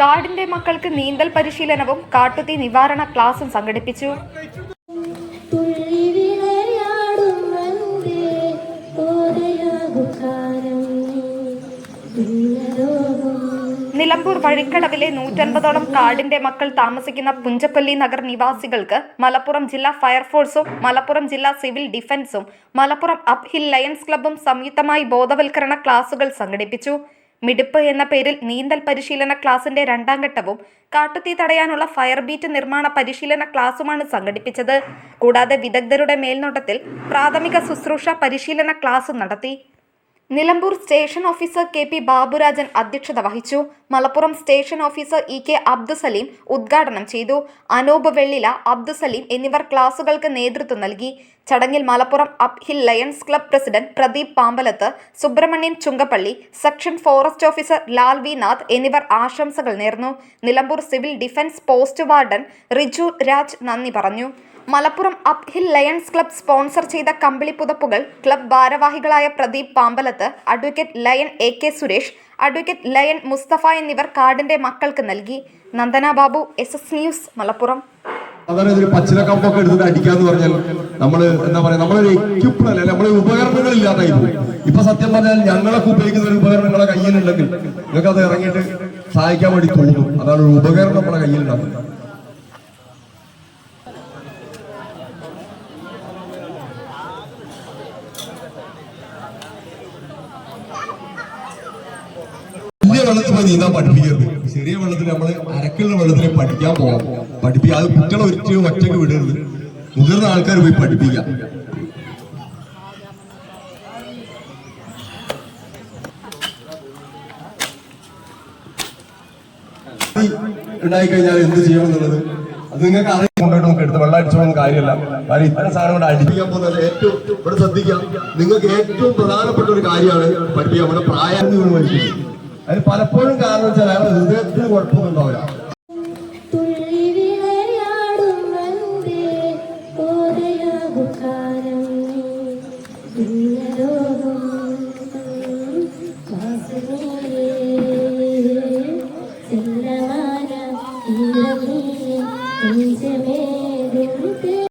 കാടിന്റെ മക്കൾക്ക് നീന്തൽ പരിശീലനവും കാട്ടുതീ നിവാരണ ക്ലാസും സംഘടിപ്പിച്ചു. നിലമ്പൂർ വഴിക്കടവിലെ നൂറ്റൻപതോളം കാടിന്റെ മക്കൾ താമസിക്കുന്ന പുഞ്ചപ്പള്ളി നഗർ നിവാസികൾക്ക് മലപ്പുറം ജില്ലാ ഫയർഫോഴ്സും മലപ്പുറം ജില്ലാ സിവിൽ ഡിഫൻസും മലപ്പുറം അപ് ഹിൽ ലയൺസ് ക്ലബ്ബും സംയുക്തമായി ബോധവൽക്കരണ ക്ലാസുകൾ സംഘടിപ്പിച്ചു. മിടുപ്പ് എന്ന പേരിൽ നീന്തൽ പരിശീലന ക്ലാസിന്റെ രണ്ടാം ഘട്ടവും കാട്ടുതീ തടയാനുള്ള ഫയർ ബീറ്റ് നിർമ്മാണ പരിശീലന ക്ലാസുമാണ് സംഘടിപ്പിച്ചത്. കൂടാതെ വിദഗ്ധരുടെ മേൽനോട്ടത്തിൽ പ്രാഥമിക ശുശ്രൂഷ പരിശീലന ക്ലാസും നടത്തി. Nilambur station officer K P Baburajan അധ്യക്ഷത വഹിച്ചു. Malappuram station officer E K Abdusaleem ഉദ്ഘാടനം ചെയ്തു. അനൂപ് വെള്ളില അബ്ദുസലീം എന്നിവർ ക്ലാസുകൾക്ക് നേതൃത്വം നൽകി. ചടങ്ങിൽ Malappuram up hill lions club president Pradeep Pampalath Subrahmanyan Chungappally section forest officer Lal V Nath എന്നിവർ ആശംസകൾ നേർന്നു. Nilambur civil defence post warden Riju Raj നന്ദി പറഞ്ഞു. Malappuram up hill lions club sponsor ചെയ്ത കമ്പിളി പുതപ്പുകൾ ക്ലബ് ഭാരവാഹികളായ Pradeep Pampalath advocate lion A K Suresh advocate lion Mustafa എന്നിവർ കാർഡിന്റെ മക്കൾക്ക് നൽകി. Nandana Babu S S news Malappuram. അതാണ് ഇതൊരു പച്ചില കമ്പൊക്കെ എടുത്തിട്ട് അടിക്കാന്ന് പറഞ്ഞാൽ നമ്മൾ എന്താ പറയാ നമ്മളൊരു എക്യുപ്മെന്റ് അല്ലെ നമ്മളെ ഉപകരണങ്ങൾ ഇല്ലാതായി പോകും. ഇപ്പൊ സത്യം പറഞ്ഞാൽ ഞങ്ങളൊക്കെ ഉപയോഗിക്കുന്ന ഒരു ഉപകരണം നിങ്ങളെ കയ്യിലുണ്ടെങ്കിൽ നിങ്ങൾക്ക് അത് ഇറങ്ങിയിട്ട് സഹായിക്കാൻ വേണ്ടി തോന്നും. അതാണ് ഒരു ഉപകരണം നമ്മളെ കയ്യിലുണ്ടാകുന്നത് വെള്ളത്തിൽ പോയി നീന്താൻ പഠിപ്പിക്കരുത്. ചെറിയ വെള്ളത്തിൽ നമ്മൾ അരക്കുള്ള വെള്ളത്തിൽ പഠിക്കാൻ പോകാം പഠിപ്പിക്കുക അത് കുട്ടികളെ ഒറ്റ ഒറ്റയ്ക്ക് വിടരുത്. മുതിർന്ന ആൾക്കാർ പോയി പഠിപ്പിക്കാം. ഉണ്ടായി കഴിഞ്ഞാൽ എന്ത് ചെയ്യണം എന്നുള്ളത്? അത് നിങ്ങൾക്ക് അറിയാൻ കൊണ്ടുപോയിട്ട് നമുക്ക് എടുത്ത് വെള്ളം അടിച്ചോളുന്ന കാര്യമല്ല. കാര്യം ഇത്തരം സാധനം കൊണ്ട് അടിപ്പിക്കാൻ പോകുന്നത് ഏറ്റവും ഇവിടെ ശ്രദ്ധിക്കാം. നിങ്ങൾക്ക് ഏറ്റവും പ്രധാനപ്പെട്ട ഒരു കാര്യമാണ് പഠിപ്പിക്കുക നമ്മുടെ പ്രായം അതിന് പലപ്പോഴും കാരണം വെച്ചാൽ അയാൾ ഹൃദയത്തിന് കുഴപ്പമൊന്നും ഉണ്ടാവില്ല നെഞ്ചമേ